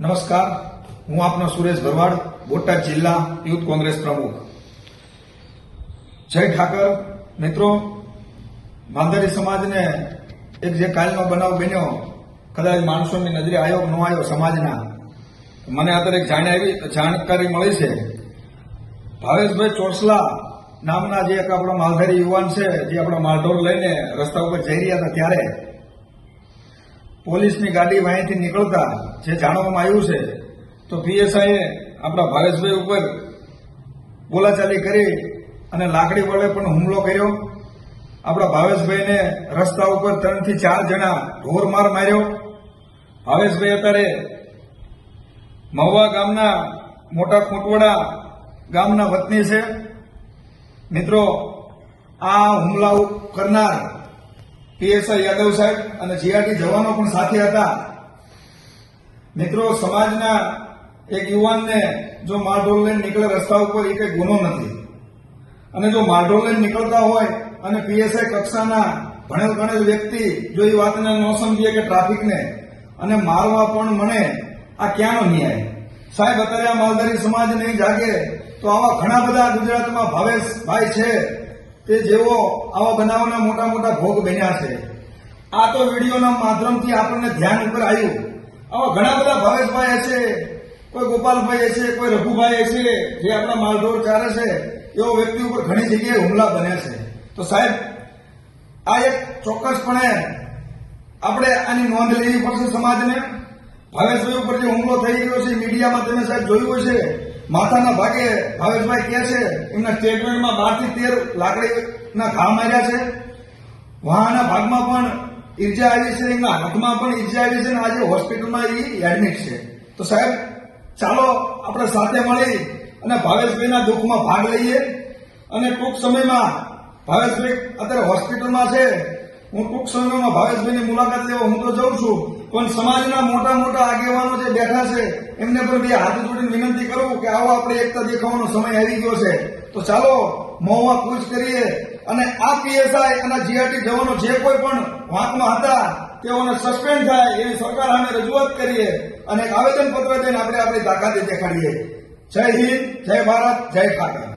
નમસ્કાર, હું આપનો સુરેશ ભરવાડ, બોટાદ જિલ્લા યુથ કોંગ્રેસ પ્રમુખ. જય ઠાકર, મિત્રો. માલધારી સમાજને એક જે કાલનો બનાવ બન્યો, કદાચ માણસોની નજરે આવ્યો ન આવ્યો સમાજના, મને અત્યારે એક જાણ આવી, જાણકારી મળી છે. ભાવેશભાઈ ચોસલા નામના જે એક આપણો માલધારી યુવાન છે, જે આપણો માલઢોર લઈને રસ્તા ઉપર જઈ રહ્યા હતા ત્યારે પોલીસની ગાડી અહીંથી નીકળતા જે જાણવામાં આવ્યું છે, તો પીએસઆઈએ આપણા ભાવેશભાઈ ઉપર બોલાચાલી કરી અને લાકડી વડે પણ હુમલો કર્યો. આપણા ભાવેશભાઈને રસ્તા ઉપર ત્રણથી ચાર જણા ઢોર માર માર્યો. ભાવેશભાઈ અત્યારે મહુવા ગામના મોટા ખૂંટવડા ગામના વતની છે. મિત્રો, આ હુમલા કરનાર પીએસઆઈ યાદવ સાહેબ અને જીઆરટી જવાનો પણ સાથે હતા. મિત્રો, સમાજના એક યુવાનને જો મારઢોર લઈને નીકળે રસ્તા ઉપર, એ કઈ ગુનો નથી. અને જો મારઢોર લઈને નીકળતા હોય અને પીએસઆઈ કક્ષાના ભણેલ ગણેલ વ્યક્તિ જો એ વાતને ન સમજીએ કે ટ્રાફિકને, અને મારવા પણ મને આ ક્યાંનો ન્યાય? સાહેબ, અત્યારે આ માલધારી સમાજ નહીં જાગે તો આવા ઘણા બધા ગુજરાતમાં ભાવેશભાઈ છે. કે જેઓ આવા બનાવના મોટા મોટા ભોગ બન્યા છે. આ તો વિડીયોના માધ્યમથી આપણને ધ્યાન ઉપર આવ્યું. આવા ઘણા બધા ભાવેશભાઈ હશે, કોઈ ગોપાલભાઈ હશે, કોઈ રઘુભાઈ હશે, જે આપણા માલઢોર ચારે છે, એવો વ્યક્તિ ઉપર ઘણી જગ્યાએ હુમલા બન્યા છે. તો સાહેબ, આ એક ચોક્કસપણે આપણે આની નોંધ લેવી પડશે સમાજને. ભાવેશભાઈ ઉપર જે હુમલો થઈ ગયો છે, મીડિયામાં તમે સાહેબ જોયું હશે. માથાના ભાગે ભાવેશભાઈ કહે છે, એમના સ્ટેટમેન્ટમાં બારથી તેર લાકડીના ઘા માર્યા છે. વાહના ભાગમાં પણ ઈજા આવી છે એમના હાથમાં પણ ઈજા આવી છે અને આજે હોસ્પિટલમાં એ એડમિટ છે. તો સાહેબ, ચાલો આપણે સાથે મળી અને ભાવેશભાઈના દુઃખમાં ભાગ લઈએ. અને ટૂંક સમયમાં ભાવેશભાઈ અત્યારે હોસ્પિટલમાં છે. હું ટૂંક સમયમાં ભાવેશભાઈની મુલાકાત લેવા હું તો જઉં છું. પણ સમાજના મોટા મોટા આગેવાનો જે બેઠા છે, એમને પણ બે હાથ જોડીને વિનંતી કરું કે આવો આપણે એકતા દેખાવાનો સમય આવી ગયો છે. તો ચાલો, મોંમાં કૂચ કરીએ અને આ પીએસઆઈ અને જીઆરટી જવાનો જે કોઈ પણ વાંકમાં હતા, તેઓને સસ્પેન્ડ થાય એવી સરકાર સામે રજૂઆત કરીએ અને આવેદન પત્ર દઈને આપણે આપણી તાકાતે દેખાડીએ. જય હિન્દ, જય ભારત, જય ઠાકર